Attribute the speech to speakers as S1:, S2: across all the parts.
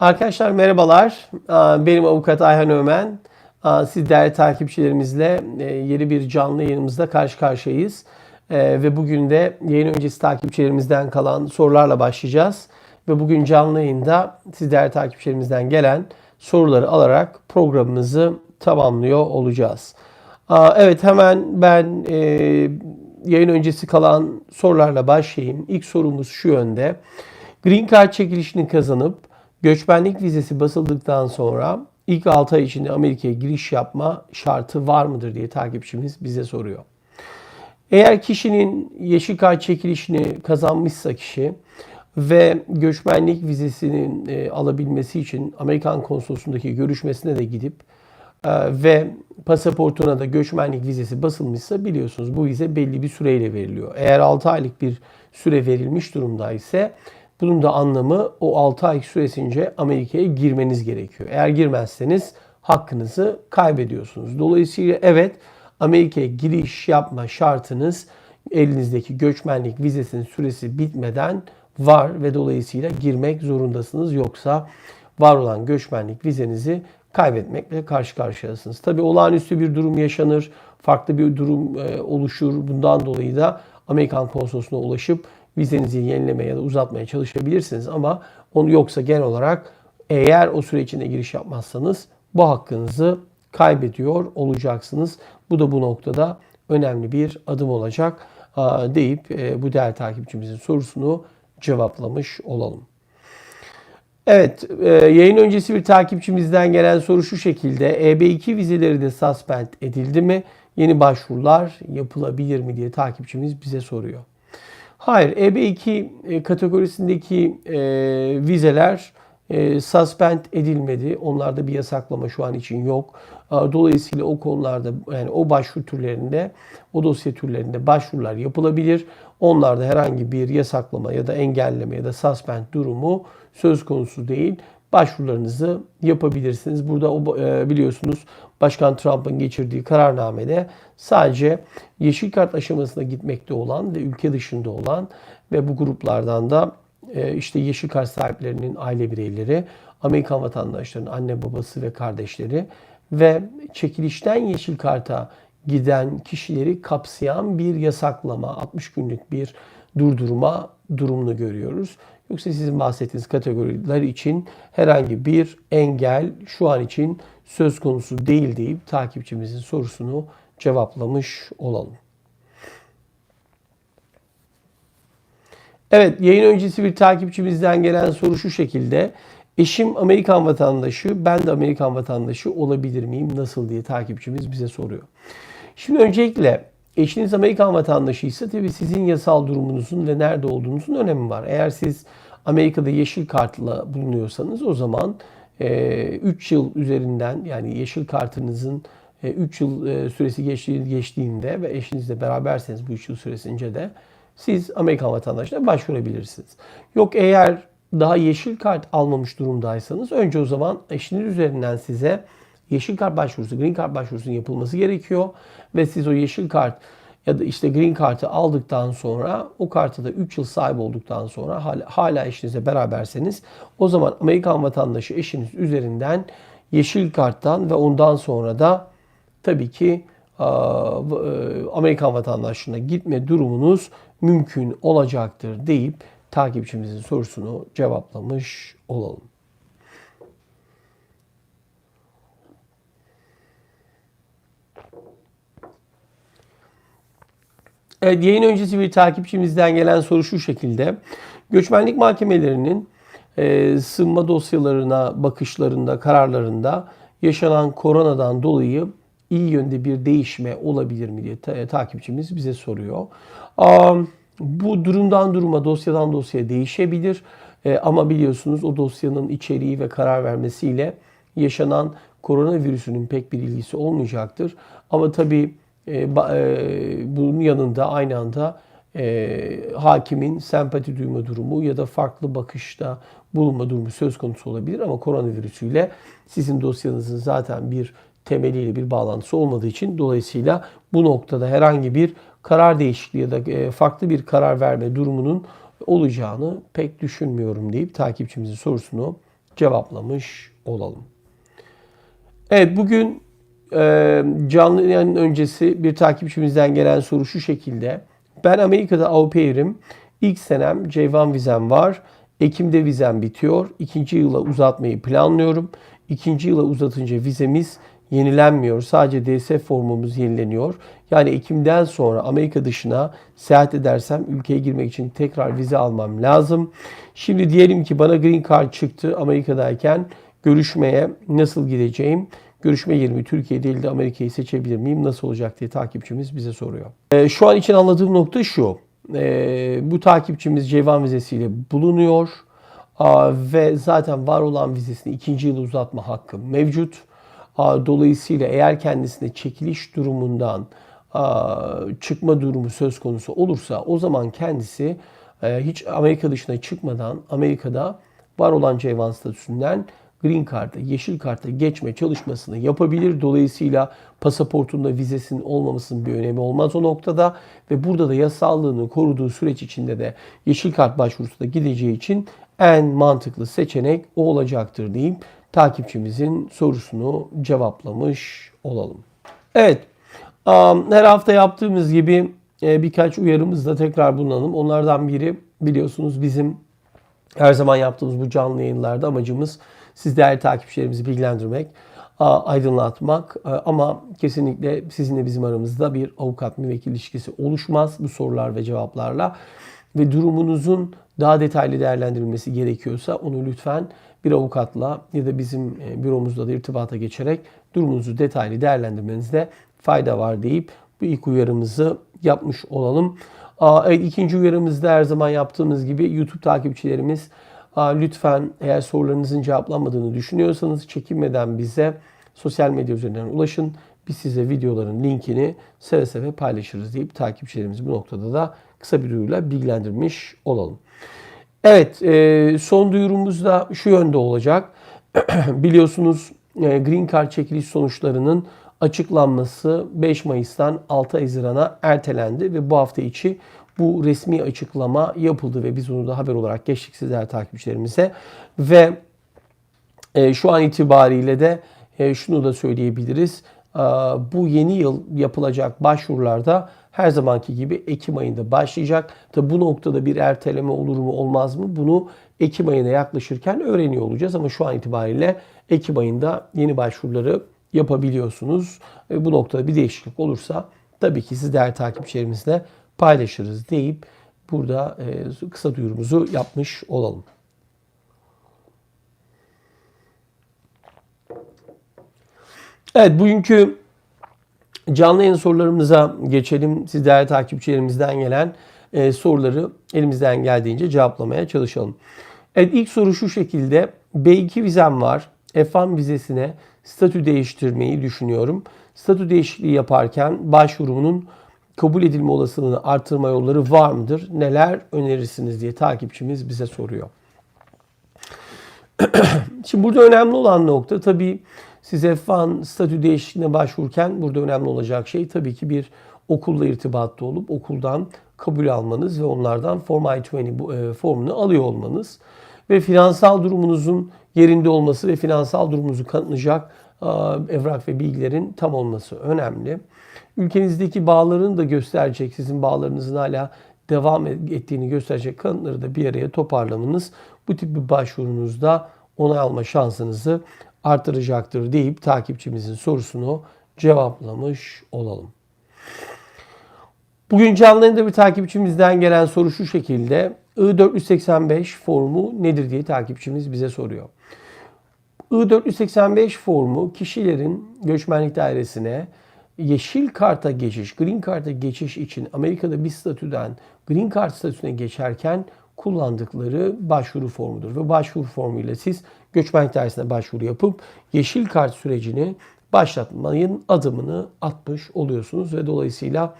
S1: Arkadaşlar merhabalar. Benim avukat Ayhan Ömen. Siz değerli takipçilerimizle e, yeni bir canlı yayınımızda karşı karşıyayız. E, Ve bugün de yayın öncesi takipçilerimizden kalan sorularla başlayacağız. Ve bugün canlı yayında siz değerli takipçilerimizden gelen soruları alarak programımızı tamamlıyor olacağız. Evet hemen ben e, yayın öncesi kalan sorularla başlayayım. İlk sorumuz şu yönde. Green Card çekilişini kazanıp göçmenlik vizesi basıldıktan sonra ilk 6 ay içinde Amerika'ya giriş yapma şartı var mıdır diye takipçimiz bize soruyor. Eğer kişinin yeşil kart çekilişini kazanmışsa kişi ve göçmenlik vizesinin e, alabilmesi için Amerikan konsolosundaki görüşmesine de gidip e, ve pasaportuna da göçmenlik vizesi basılmışsa biliyorsunuz bu vize belli bir süreyle veriliyor. Eğer 6 aylık bir süre verilmiş durumda ise bunun da anlamı o 6 ay süresince Amerika'ya girmeniz gerekiyor. Eğer girmezseniz hakkınızı kaybediyorsunuz. Dolayısıyla evet Amerika'ya giriş yapma şartınız elinizdeki göçmenlik vizesinin süresi bitmeden var ve dolayısıyla girmek zorundasınız. Yoksa var olan göçmenlik vizenizi kaybetmekle karşı karşıyasınız. Tabi olağanüstü bir durum yaşanır, farklı bir durum e, oluşur. Bundan dolayı da Amerikan konsolosluğuna ulaşıp vizenizi yenilemeye ya da uzatmaya çalışabilirsiniz. Ama onu yoksa genel olarak eğer o süre içinde giriş yapmazsanız bu hakkınızı kaybediyor olacaksınız. Bu da bu noktada önemli bir adım olacak deyip e, bu değerli takipçimizin sorusunu cevaplamış olalım. Evet, e, yayın öncesi bir takipçimizden gelen soru şu şekilde. EB2 vizeleri de suspend edildi mi? Yeni başvurular yapılabilir mi diye takipçimiz bize soruyor. Hayır, EB2 e, kategorisindeki e, vizeler e, suspend edilmedi. Onlarda bir yasaklama şu an için yok. A, Dolayısıyla o konularda yani o başvuru türlerinde, o dosya türlerinde başvurular yapılabilir. Onlarda herhangi bir yasaklama ya da engelleme ya da suspend durumu söz konusu değil. Başvurularınızı yapabilirsiniz. Burada e, biliyorsunuz Başkan Trump'ın geçirdiği kararnamede sadece yeşil kart aşamasına gitmekte olan ve ülke dışında olan ve bu gruplardan da e, işte yeşil kart sahiplerinin aile bireyleri, Amerikan vatandaşlarının anne babası ve kardeşleri ve çekilişten yeşil karta giden kişileri kapsayan bir yasaklama, 60 günlük bir durdurma durumunu görüyoruz. Yoksa sizin bahsettiğiniz kategoriler için herhangi bir engel şu an için söz konusu değil deyip takipçimizin sorusunu cevaplamış olalım. Evet, yayın öncesi bir takipçimizden gelen soru şu şekilde. Eşim Amerikan vatandaşı, ben de Amerikan vatandaşı olabilir miyim, nasıl diye takipçimiz bize soruyor. Şimdi öncelikle eşiniz Amerikan vatandaşıysa tabii sizin yasal durumunuzun ve nerede olduğunuzun önemi var. Eğer siz Amerika'da yeşil kartla bulunuyorsanız o zaman 3 yıl üzerinden yani yeşil kartınızın 3 yıl süresi geçtiğinde ve eşinizle beraberseniz bu 3 yıl süresince de siz Amerikan vatandaşlığına başvurabilirsiniz. Yok eğer daha yeşil kart almamış durumdaysanız önce o zaman eşiniz üzerinden size yeşil kart başvurusu, green kart başvurusunun yapılması gerekiyor. Ve siz o yeşil kart ya da işte green kartı aldıktan sonra o kartı da 3 yıl sahip olduktan sonra hala, hala eşinizle beraberseniz o zaman Amerikan vatandaşı eşiniz üzerinden yeşil karttan ve ondan sonra da tabii ki Amerikan vatandaşlığına gitme durumunuz mümkün olacaktır deyip takipçimizin sorusunu cevaplamış olalım. Evet, yayın öncesi bir takipçimizden gelen soru şu şekilde. Göçmenlik mahkemelerinin e, sığınma dosyalarına bakışlarında, kararlarında yaşanan koronadan dolayı iyi yönde bir değişme olabilir mi diye ta- takipçimiz bize soruyor. Aa, bu durumdan duruma, dosyadan dosyaya değişebilir. E, ama biliyorsunuz o dosyanın içeriği ve karar vermesiyle yaşanan koronavirüsünün pek bir ilgisi olmayacaktır. Ama tabii e, e, bunun yanında aynı anda e, hakimin sempati duyma durumu ya da farklı bakışta bulunma durumu söz konusu olabilir. Ama koronavirüsüyle sizin dosyanızın zaten bir temeliyle bir bağlantısı olmadığı için dolayısıyla bu noktada herhangi bir karar değişikliği ya da e, farklı bir karar verme durumunun olacağını pek düşünmüyorum deyip takipçimizin sorusunu cevaplamış olalım. Evet bugün e, canlı yayın öncesi bir takipçimizden gelen soru şu şekilde. Ben Amerika'da au pairim. İlk senem C1 vizem var. Ekim'de vizem bitiyor. İkinci yıla uzatmayı planlıyorum. İkinci yıla uzatınca vizemiz yenilenmiyor. Sadece DS formumuz yenileniyor. Yani Ekim'den sonra Amerika dışına seyahat edersem ülkeye girmek için tekrar vize almam lazım. Şimdi diyelim ki bana green card çıktı Amerika'dayken görüşmeye nasıl gideceğim? Görüşme yerimi Türkiye değil de Amerika'yı seçebilir miyim? Nasıl olacak diye takipçimiz bize soruyor. Ee, şu an için anladığım nokta şu. Ee, bu takipçimiz Ceyvan vizesiyle bulunuyor. Aa, ve zaten var olan vizesini ikinci yıl uzatma hakkı mevcut. Aa, dolayısıyla eğer kendisine çekiliş durumundan aa, çıkma durumu söz konusu olursa o zaman kendisi e, hiç Amerika dışına çıkmadan Amerika'da var olan Ceyvan statüsünden Green Card'a, Yeşil Kart'a geçme çalışmasını yapabilir. Dolayısıyla pasaportunda vizesinin olmamasının bir önemi olmaz o noktada. Ve burada da yasallığını koruduğu süreç içinde de Yeşil Kart başvurusu da gideceği için en mantıklı seçenek o olacaktır deyip takipçimizin sorusunu cevaplamış olalım. Evet, her hafta yaptığımız gibi e, birkaç uyarımızda tekrar bulunalım. Onlardan biri biliyorsunuz bizim her zaman yaptığımız bu canlı yayınlarda amacımız siz değerli takipçilerimizi bilgilendirmek, aydınlatmak ama kesinlikle sizinle bizim aramızda bir avukat müvekkil ilişkisi oluşmaz bu sorular ve cevaplarla ve durumunuzun daha detaylı değerlendirilmesi gerekiyorsa onu lütfen bir avukatla ya da bizim e, büromuzla da irtibata geçerek durumunuzu detaylı değerlendirmenizde fayda var deyip bu ilk uyarımızı yapmış olalım. Evet, ikinci uyarımızda her zaman yaptığımız gibi YouTube takipçilerimiz lütfen eğer sorularınızın cevaplanmadığını düşünüyorsanız çekinmeden bize sosyal medya üzerinden ulaşın. Biz size videoların linkini seve seve paylaşırız deyip takipçilerimizi bu noktada da kısa bir duyuruyla bilgilendirmiş olalım. Evet, e, son duyurumuz da şu yönde olacak. Biliyorsunuz e, Green Card çekiliş sonuçlarının açıklanması 5 Mayıs'tan 6 Haziran'a ertelendi ve bu hafta içi bu resmi açıklama yapıldı ve biz onu da haber olarak geçtik sizler takipçilerimize. Ve e, şu an itibariyle de e, şunu da söyleyebiliriz. E, bu yeni yıl yapılacak başvurularda her zamanki gibi Ekim ayında başlayacak. Tabi bu noktada bir erteleme olur mu olmaz mı bunu Ekim ayına yaklaşırken öğreniyor olacağız. Ama şu an itibariyle Ekim ayında yeni başvuruları yapabiliyorsunuz. E, bu noktada bir değişiklik olursa tabii ki siz değerli takipçilerimizle paylaşırız deyip burada e, kısa duyurumuzu yapmış olalım. Evet bugünkü canlı yayın sorularımıza geçelim. Siz değerli takipçilerimizden gelen e, soruları elimizden geldiğince cevaplamaya çalışalım. Evet ilk soru şu şekilde. B2 vizem var. F1 vizesine statü değiştirmeyi düşünüyorum. Statü değişikliği yaparken başvurumunun kabul edilme olasılığını artırma yolları var mıdır? Neler önerirsiniz diye takipçimiz bize soruyor. Şimdi burada önemli olan nokta tabii siz F1 statü değişikliğine başvururken burada önemli olacak şey tabii ki bir okulla irtibatta olup okuldan kabul almanız ve onlardan Form I-20 e, formunu alıyor olmanız ve finansal durumunuzun yerinde olması ve finansal durumunuzu kanıtlayacak evrak ve bilgilerin tam olması önemli. Ülkenizdeki bağların da gösterecek, sizin bağlarınızın hala devam ettiğini gösterecek kanıtları da bir araya toparlamanız bu tip bir başvurunuzda onay alma şansınızı artıracaktır deyip takipçimizin sorusunu cevaplamış olalım. Bugün canlı bir takipçimizden gelen soru şu şekilde. I-485 formu nedir diye takipçimiz bize soruyor. I-485 formu kişilerin göçmenlik dairesine yeşil karta geçiş, green karta geçiş için Amerika'da bir statüden green card statüsüne geçerken kullandıkları başvuru formudur. Ve başvuru formuyla siz göçmenlik dairesine başvuru yapıp yeşil kart sürecini başlatmanın adımını atmış oluyorsunuz ve dolayısıyla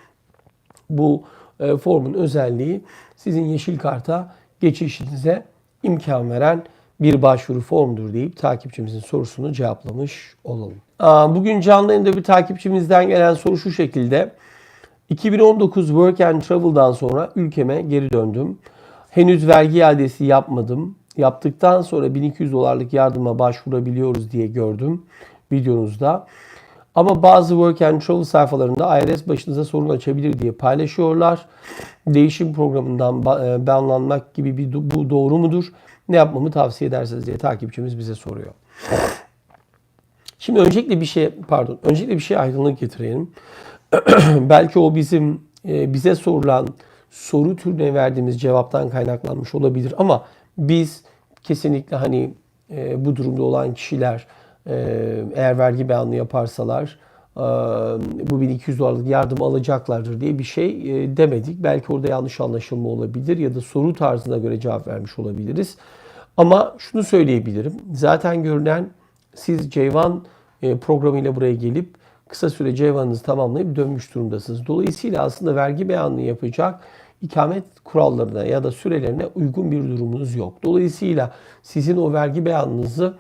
S1: bu e, formun özelliği sizin yeşil karta geçişinize imkan veren bir başvuru formudur deyip takipçimizin sorusunu cevaplamış olalım. Bugün canlı yayında bir takipçimizden gelen soru şu şekilde. 2019 Work and Travel'dan sonra ülkeme geri döndüm. Henüz vergi iadesi yapmadım. yaptıktan sonra 1200 dolarlık yardıma başvurabiliyoruz diye gördüm videonuzda. Ama bazı Work and Travel sayfalarında IRS başınıza sorun açabilir diye paylaşıyorlar. Değişim programından e, banlanmak gibi bir bu doğru mudur? Ne yapmamı tavsiye edersiniz diye takipçimiz bize soruyor. Şimdi öncelikle bir şey pardon, öncelikle bir şey aydınlık getirelim. Belki o bizim e, bize sorulan soru türüne verdiğimiz cevaptan kaynaklanmış olabilir ama biz kesinlikle hani e, bu durumda olan kişiler e, eğer vergi beyanı yaparsalar bu 1200 dolarlık yardım alacaklardır diye bir şey demedik. Belki orada yanlış anlaşılma olabilir ya da soru tarzına göre cevap vermiş olabiliriz. Ama şunu söyleyebilirim. Zaten görünen siz Ceyvan programıyla buraya gelip kısa süre Ceyvan'ınızı tamamlayıp dönmüş durumdasınız. Dolayısıyla aslında vergi beyanını yapacak ikamet kurallarına ya da sürelerine uygun bir durumunuz yok. Dolayısıyla sizin o vergi beyanınızı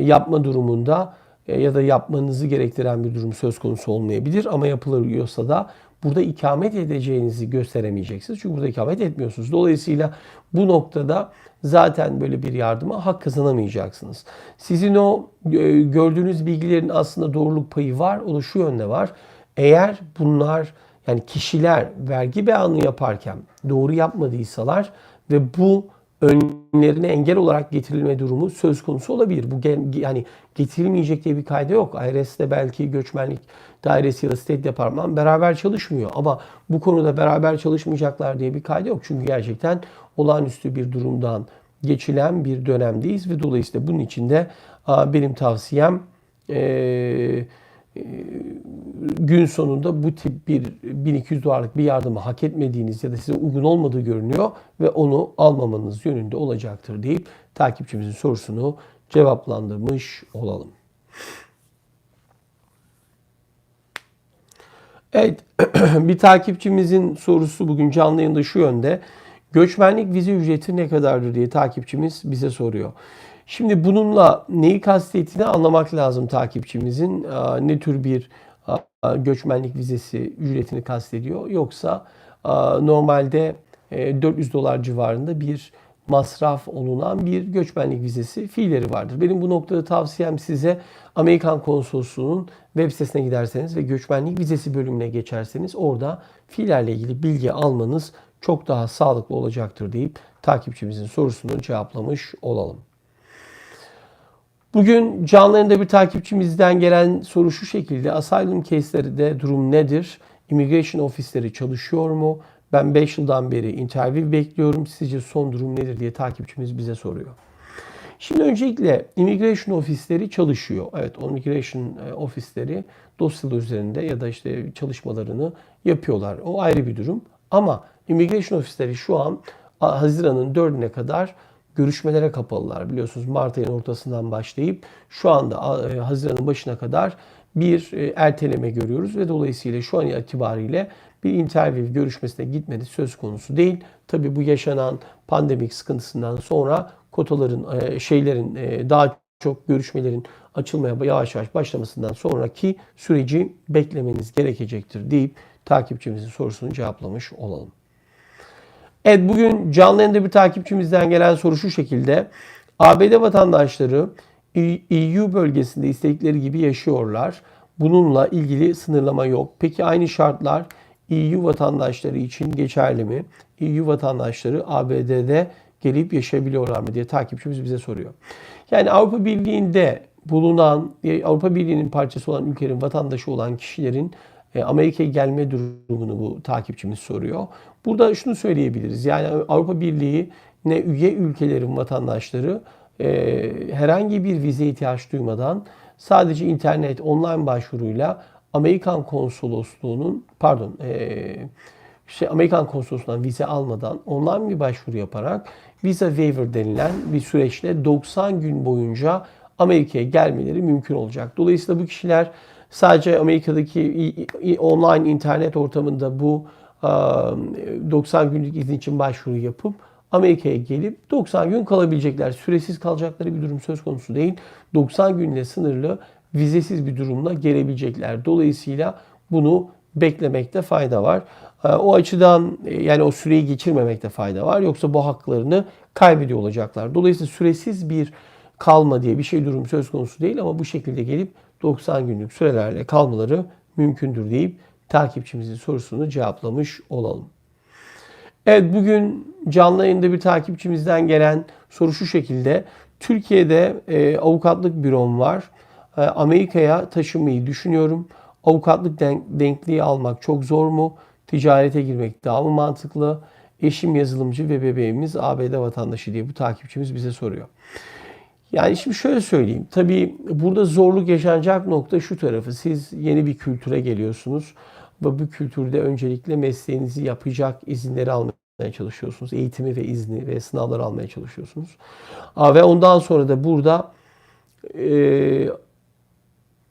S1: yapma durumunda ya da yapmanızı gerektiren bir durum söz konusu olmayabilir ama yapılıyorsa da burada ikamet edeceğinizi gösteremeyeceksiniz. Çünkü burada ikamet etmiyorsunuz. Dolayısıyla bu noktada zaten böyle bir yardıma hak kazanamayacaksınız. Sizin o e, gördüğünüz bilgilerin aslında doğruluk payı var. O da şu yönde var. Eğer bunlar yani kişiler vergi beyanı yaparken doğru yapmadıysalar ve bu önlerine engel olarak getirilme durumu söz konusu olabilir. Bu yani getirilmeyecek diye bir kayda yok. IRS'de belki göçmenlik dairesi ya da State Department beraber çalışmıyor. Ama bu konuda beraber çalışmayacaklar diye bir kayda yok. Çünkü gerçekten olağanüstü bir durumdan geçilen bir dönemdeyiz ve dolayısıyla bunun içinde benim tavsiyem eee gün sonunda bu tip bir 1200 dolarlık bir yardımı hak etmediğiniz ya da size uygun olmadığı görünüyor ve onu almamanız yönünde olacaktır deyip takipçimizin sorusunu cevaplandırmış olalım. Evet, bir takipçimizin sorusu bugün canlı yayında şu yönde. Göçmenlik vize ücreti ne kadardır diye takipçimiz bize soruyor. Şimdi bununla neyi kastettiğini anlamak lazım takipçimizin. Ne tür bir göçmenlik vizesi ücretini kastediyor. Yoksa normalde 400 dolar civarında bir masraf olunan bir göçmenlik vizesi fiilleri vardır. Benim bu noktada tavsiyem size Amerikan Konsolosluğu'nun web sitesine giderseniz ve göçmenlik vizesi bölümüne geçerseniz orada fiillerle ilgili bilgi almanız çok daha sağlıklı olacaktır deyip takipçimizin sorusunu cevaplamış olalım. Bugün canlı bir takipçimizden gelen soru şu şekilde. Asylum case'lerde durum nedir? Immigration ofisleri çalışıyor mu? Ben 5 yıldan beri interview bekliyorum. Sizce son durum nedir diye takipçimiz bize soruyor. Şimdi öncelikle immigration ofisleri çalışıyor. Evet, immigration e, ofisleri dosyalar üzerinde ya da işte çalışmalarını yapıyorlar. O ayrı bir durum. Ama immigration ofisleri şu an Haziran'ın 4'üne kadar görüşmelere kapalılar. Biliyorsunuz Mart ayının ortasından başlayıp şu anda e, Haziran'ın başına kadar bir e, erteleme görüyoruz ve dolayısıyla şu an itibariyle bir interview görüşmesine gitmedi söz konusu değil. Tabii bu yaşanan pandemik sıkıntısından sonra kotaların, e, şeylerin daha çok görüşmelerin açılmaya yavaş yavaş başlamasından sonraki süreci beklemeniz gerekecektir deyip takipçimizin sorusunu cevaplamış olalım. Evet bugün canlı yayında bir takipçimizden gelen soru şu şekilde. ABD vatandaşları EU bölgesinde istedikleri gibi yaşıyorlar. Bununla ilgili sınırlama yok. Peki aynı şartlar EU vatandaşları için geçerli mi? EU vatandaşları ABD'de gelip yaşayabiliyorlar mı diye takipçimiz bize soruyor. Yani Avrupa Birliği'nde bulunan, Avrupa Birliği'nin parçası olan ülkenin vatandaşı olan kişilerin Amerika'ya gelme durumunu bu takipçimiz soruyor. Burada şunu söyleyebiliriz. Yani Avrupa Birliği ne üye ülkelerin vatandaşları e, herhangi bir vize ihtiyaç duymadan sadece internet online başvuruyla Amerikan konsolosluğunun pardon e, işte Amerikan konsolosluğundan vize almadan online bir başvuru yaparak visa waiver denilen bir süreçle 90 gün boyunca Amerika'ya gelmeleri mümkün olacak. Dolayısıyla bu kişiler Sadece Amerika'daki online internet ortamında bu 90 günlük izin için başvuru yapıp Amerika'ya gelip 90 gün kalabilecekler. Süresiz kalacakları bir durum söz konusu değil. 90 günle sınırlı vizesiz bir durumla gelebilecekler. Dolayısıyla bunu beklemekte fayda var. O açıdan e, yani o süreyi geçirmemekte fayda var. Yoksa bu haklarını kaybediyor olacaklar. Dolayısıyla süresiz bir kalma diye bir şey durum söz konusu değil ama bu şekilde gelip 90 günlük sürelerle kalmaları mümkündür deyip takipçimizin sorusunu cevaplamış olalım. Evet bugün canlı yayında bir takipçimizden gelen soru şu şekilde. Türkiye'de e, avukatlık bürom var. E, Amerika'ya taşınmayı düşünüyorum. Avukatlık denk- denkliği almak çok zor mu? Ticarete girmek daha mı mantıklı? Eşim yazılımcı ve bebeğimiz ABD vatandaşı diye bu takipçimiz bize soruyor. Yani şimdi şöyle söyleyeyim. Tabii burada zorluk yaşanacak nokta şu tarafı. Siz yeni bir kültüre geliyorsunuz ve bu kültürde öncelikle mesleğinizi yapacak izinleri almaya çalışıyorsunuz. Eğitimi ve izni ve sınavları almaya çalışıyorsunuz. Aa, Ve ondan sonra da burada e,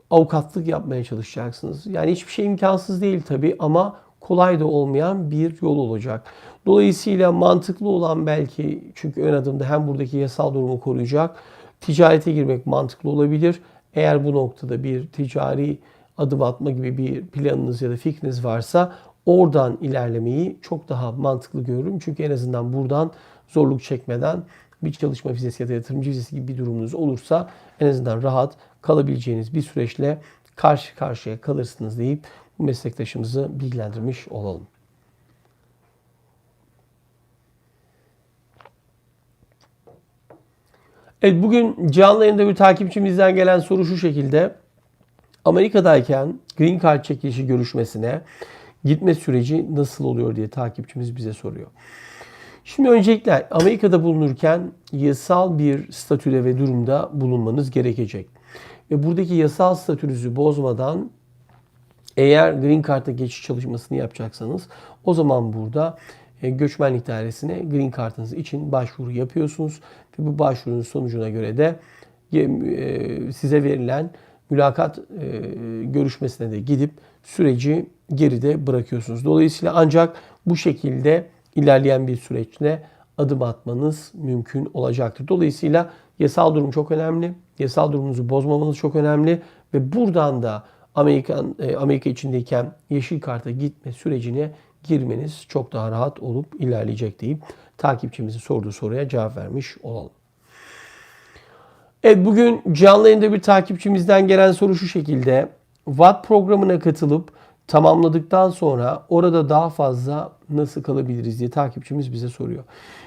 S1: avukatlık yapmaya çalışacaksınız. Yani hiçbir şey imkansız değil tabii ama kolay da olmayan bir yol olacak. Dolayısıyla mantıklı olan belki çünkü ön adımda hem buradaki yasal durumu koruyacak, ticarete girmek mantıklı olabilir. Eğer bu noktada bir ticari adım atma gibi bir planınız ya da fikriniz varsa oradan ilerlemeyi çok daha mantıklı görürüm. Çünkü en azından buradan zorluk çekmeden bir çalışma vizesi ya da yatırımcı vizesi gibi bir durumunuz olursa en azından rahat kalabileceğiniz bir süreçle karşı karşıya kalırsınız deyip meslektaşımızı bilgilendirmiş olalım. Evet bugün canlı yayında bir takipçimizden gelen soru şu şekilde. Amerika'dayken Green Card çekilişi görüşmesine gitme süreci nasıl oluyor diye takipçimiz bize soruyor. Şimdi öncelikle Amerika'da bulunurken yasal bir statüde ve durumda bulunmanız gerekecek. Ve buradaki yasal statünüzü bozmadan eğer Green Card'a geçiş çalışmasını yapacaksanız o zaman burada göçmenlik dairesine Green Card'ınız için başvuru yapıyorsunuz. Ve bu başvurunun sonucuna göre de e, size verilen mülakat e, görüşmesine de gidip süreci geride bırakıyorsunuz. Dolayısıyla ancak bu şekilde ilerleyen bir süreçle adım atmanız mümkün olacaktır. Dolayısıyla yasal durum çok önemli. Yasal durumunuzu bozmamanız çok önemli ve buradan da Amerikan e, Amerika içindeyken yeşil karta gitme sürecine girmeniz çok daha rahat olup ilerleyecek deyip takipçimizin sorduğu soruya cevap vermiş olalım. Evet bugün canlı yayında bir takipçimizden gelen soru şu şekilde. Watt programına katılıp tamamladıktan sonra orada daha fazla nasıl kalabiliriz diye takipçimiz bize soruyor.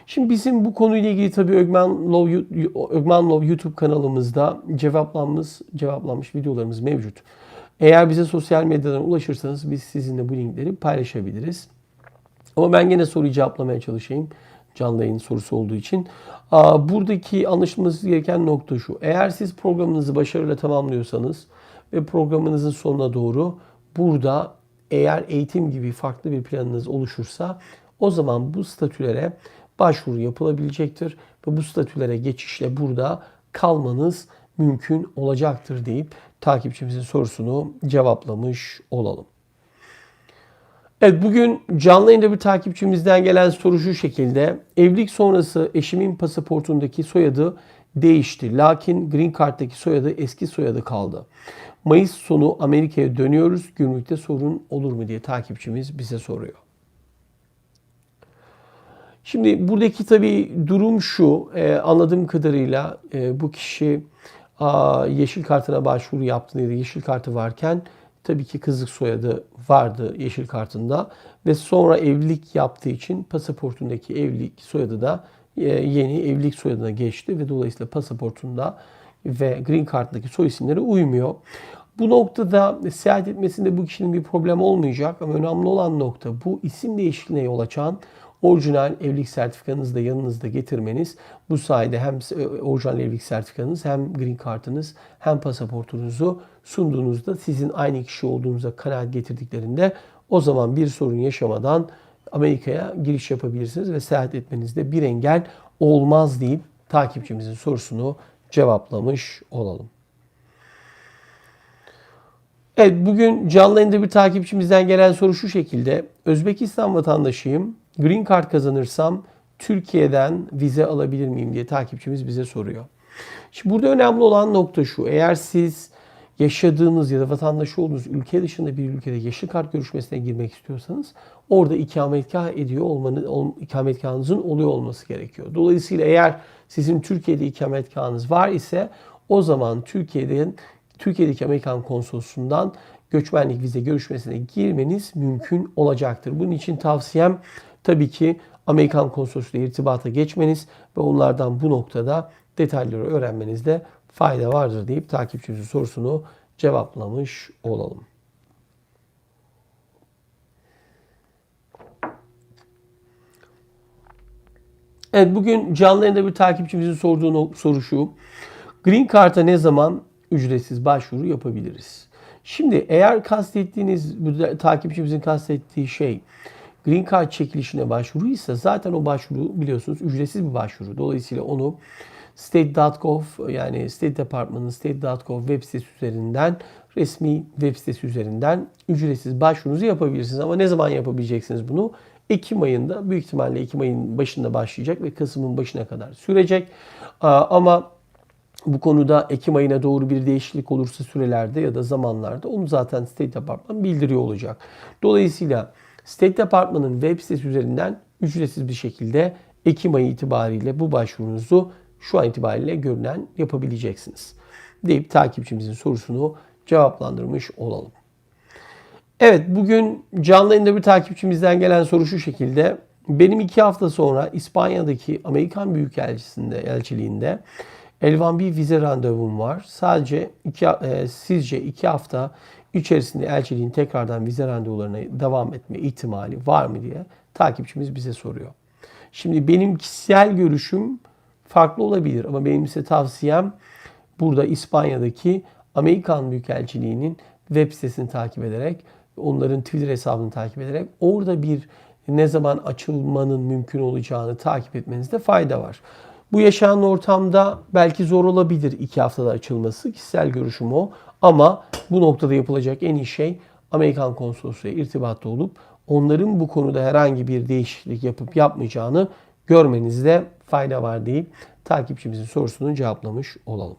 S1: Şimdi bizim bu konuyla ilgili tabii Ögman Love, Ögman Love YouTube kanalımızda cevaplanmış, cevaplanmış videolarımız mevcut. Eğer bize sosyal medyadan ulaşırsanız biz sizinle bu linkleri paylaşabiliriz. Ama ben gene soruyu cevaplamaya çalışayım. Canlı yayın sorusu olduğu için. Buradaki anlaşılması gereken nokta şu. Eğer siz programınızı başarıyla tamamlıyorsanız ve programınızın sonuna doğru burada eğer eğitim gibi farklı bir planınız oluşursa o zaman bu statülere başvuru yapılabilecektir ve bu statülere geçişle burada kalmanız mümkün olacaktır deyip takipçimizin sorusunu cevaplamış olalım. Evet bugün canlı yayında bir takipçimizden gelen soru şu şekilde. Evlilik sonrası eşimin pasaportundaki soyadı değişti. Lakin Green Card'daki soyadı eski soyadı kaldı. Mayıs sonu Amerika'ya dönüyoruz. Gümrükte sorun olur mu diye takipçimiz bize soruyor. Şimdi buradaki tabii durum şu. E, anladığım kadarıyla e, bu kişi yeşil kartına başvuru yaptığında ya yeşil kartı varken tabii ki kızlık soyadı vardı yeşil kartında. Ve sonra evlilik yaptığı için pasaportundaki evlilik soyadı da e, yeni evlilik soyadına geçti. Ve dolayısıyla pasaportunda ve Green Card'daki soy isimleri uymuyor. Bu noktada seyahat etmesinde bu kişinin bir problem olmayacak ama önemli olan nokta bu isim değişikliğine yol açan orijinal evlilik sertifikanızı da yanınızda getirmeniz. Bu sayede hem orijinal evlilik sertifikanız hem green kartınız hem pasaportunuzu sunduğunuzda sizin aynı kişi olduğunuza kanaat getirdiklerinde o zaman bir sorun yaşamadan Amerika'ya giriş yapabilirsiniz ve seyahat etmenizde bir engel olmaz deyip takipçimizin sorusunu cevaplamış olalım. Evet bugün canlı yayında bir takipçimizden gelen soru şu şekilde. Özbekistan vatandaşıyım. Green Card kazanırsam Türkiye'den vize alabilir miyim diye takipçimiz bize soruyor. Şimdi burada önemli olan nokta şu. Eğer siz yaşadığınız ya da vatandaşı olduğunuz ülke dışında bir ülkede yeşil kart görüşmesine girmek istiyorsanız orada ikametgah ediyor olmanın, ol- ikametgahınızın oluyor olması gerekiyor. Dolayısıyla eğer sizin Türkiye'de ikametgahınız var ise o zaman Türkiye'den Türkiye'deki Amerikan konsolosundan göçmenlik vize görüşmesine girmeniz mümkün olacaktır. Bunun için tavsiyem tabii ki Amerikan konsolosluğuyla irtibata geçmeniz ve onlardan bu noktada detayları öğrenmenizde fayda vardır deyip takipçimizin sorusunu cevaplamış olalım. Evet bugün canlı yayında bir takipçimizin sorduğu soru şu. Green Card'a ne zaman ücretsiz başvuru yapabiliriz? Şimdi eğer kastettiğiniz, bu takipçimizin kastettiği şey Green Card çekilişine başvuruysa zaten o başvuru biliyorsunuz ücretsiz bir başvuru. Dolayısıyla onu state.gov yani State Department'ın state.gov web sitesi üzerinden resmi web sitesi üzerinden ücretsiz başvurunuzu yapabilirsiniz. Ama ne zaman yapabileceksiniz bunu? Ekim ayında büyük ihtimalle Ekim ayının başında başlayacak ve Kasım'ın başına kadar sürecek. Ama bu konuda Ekim ayına doğru bir değişiklik olursa sürelerde ya da zamanlarda onu zaten State Department bildiriyor olacak. Dolayısıyla State Department'ın web sitesi üzerinden ücretsiz bir şekilde Ekim ayı itibariyle bu başvurunuzu şu an itibariyle görünen yapabileceksiniz. Deyip takipçimizin sorusunu cevaplandırmış olalım. Evet bugün canlı yayında bir takipçimizden gelen soru şu şekilde. Benim iki hafta sonra İspanya'daki Amerikan Büyükelçisi'nde, elçiliğinde L1B vize randevum var. Sadece iki, e, sizce iki hafta içerisinde elçiliğin tekrardan vize randevularına devam etme ihtimali var mı diye takipçimiz bize soruyor. Şimdi benim kişisel görüşüm farklı olabilir ama benim size tavsiyem burada İspanya'daki Amerikan Büyükelçiliği'nin web sitesini takip ederek, onların Twitter hesabını takip ederek orada bir ne zaman açılmanın mümkün olacağını takip etmenizde fayda var. Bu yaşanan ortamda belki zor olabilir iki haftada açılması. Kişisel görüşüm o. Ama bu noktada yapılacak en iyi şey Amerikan konsolosluğuyla irtibatta olup onların bu konuda herhangi bir değişiklik yapıp yapmayacağını görmenizde fayda var deyip takipçimizin sorusunu cevaplamış olalım.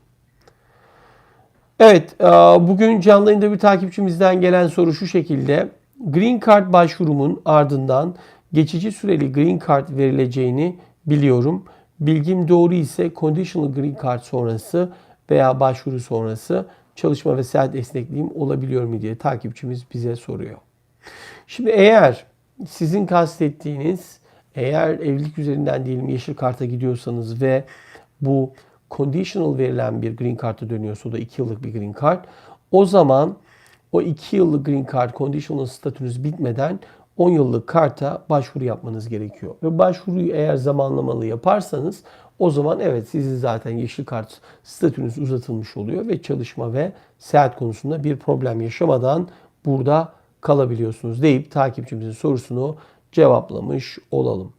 S1: Evet, e, bugün canlı yayında bir takipçimizden gelen soru şu şekilde. Green Card başvurumun ardından geçici süreli Green Card verileceğini biliyorum. Bilgim doğru ise Conditional Green Card sonrası veya başvuru sonrası çalışma ve seyahat esnekliğim olabiliyor mu diye takipçimiz bize soruyor. Şimdi eğer sizin kastettiğiniz eğer evlilik üzerinden diyelim yeşil karta gidiyorsanız ve bu conditional verilen bir green card'a dönüyorsa o da 2 yıllık bir green card. O zaman o 2 yıllık green card conditional statünüz bitmeden 10 yıllık karta başvuru yapmanız gerekiyor. Ve başvuruyu eğer zamanlamalı yaparsanız o zaman evet sizin zaten yeşil kart statünüz uzatılmış oluyor ve çalışma ve seyahat konusunda bir problem yaşamadan burada kalabiliyorsunuz deyip takipçimizin sorusunu cevaplamış olalım.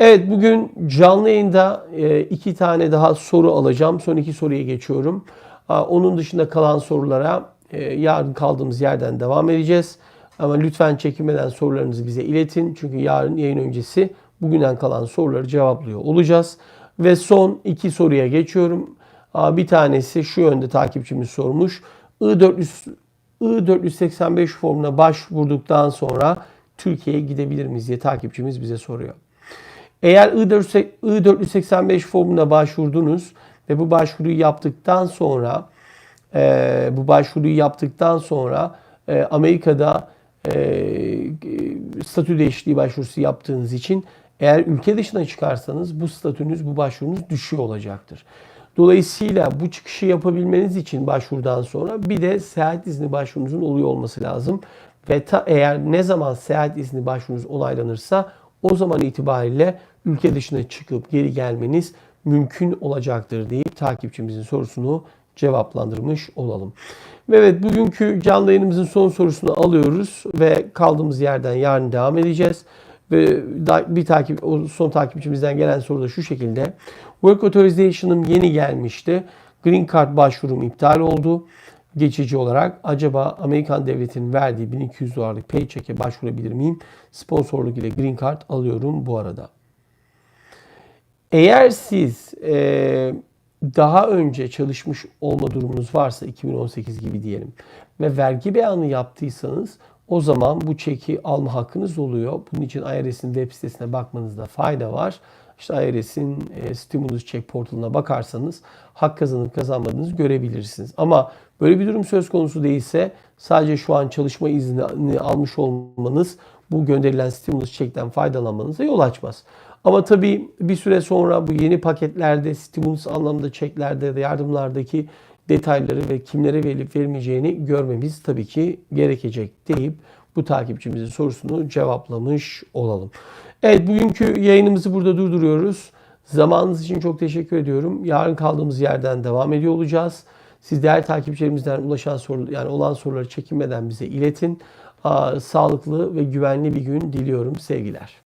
S1: Evet bugün canlı yayında e, iki tane daha soru alacağım. Son iki soruya geçiyorum. Onun dışında kalan sorulara e, yarın kaldığımız yerden devam edeceğiz. Ama lütfen çekinmeden sorularınızı bize iletin. Çünkü yarın yayın öncesi bugünden kalan soruları cevaplıyor olacağız. Ve son iki soruya geçiyorum. Bir tanesi şu yönde takipçimiz sormuş. I-400, I-485 formuna başvurduktan sonra Türkiye'ye gidebilir miyiz diye takipçimiz bize soruyor. Eğer I-485 formuna başvurdunuz ve bu başvuruyu yaptıktan sonra e, bu başvuruyu yaptıktan sonra e, Amerika'da e, statü değişikliği başvurusu yaptığınız için eğer ülke dışına çıkarsanız bu statünüz, bu başvurunuz düşüyor olacaktır. Dolayısıyla bu çıkışı yapabilmeniz için başvurudan sonra bir de seyahat izni başvurunuzun oluyor olması lazım. Ve ta, eğer ne zaman seyahat izni başvurunuz onaylanırsa o zaman itibariyle ülke dışına çıkıp geri gelmeniz mümkün olacaktır deyip takipçimizin sorusunu cevaplandırmış olalım. Ve evet bugünkü canlı yayınımızın son sorusunu alıyoruz ve kaldığımız yerden yarın devam edeceğiz. Bir takip son takipçimizden gelen soru da şu şekilde. Work Authorization'ım yeni gelmişti. Green Card başvurum iptal oldu. Geçici olarak acaba Amerikan devletinin verdiği 1200 dolarlık paycheck'e başvurabilir miyim? Sponsorluk ile Green Card alıyorum bu arada. Eğer siz e, daha önce çalışmış olma durumunuz varsa 2018 gibi diyelim ve vergi beyanı yaptıysanız o zaman bu çeki alma hakkınız oluyor. Bunun için IRS'in web sitesine bakmanızda fayda var. İşte IRS'in e, Stimulus Check portalına bakarsanız hak kazanıp kazanmadığınızı görebilirsiniz. Ama böyle bir durum söz konusu değilse sadece şu an çalışma izni almış olmanız bu gönderilen Stimulus Check'ten faydalanmanıza yol açmaz. Ama tabii bir süre sonra bu yeni paketlerde, stimulus anlamda çeklerde de yardımlardaki detayları ve kimlere verilip verilmeyeceğini görmemiz tabii ki gerekecek deyip bu takipçimizin sorusunu cevaplamış olalım. Evet bugünkü yayınımızı burada durduruyoruz. Zamanınız için çok teşekkür ediyorum. Yarın kaldığımız yerden devam ediyor olacağız. Siz değerli takipçilerimizden ulaşan soru yani olan soruları çekinmeden bize iletin. Aa, sağlıklı ve güvenli bir gün diliyorum. Sevgiler.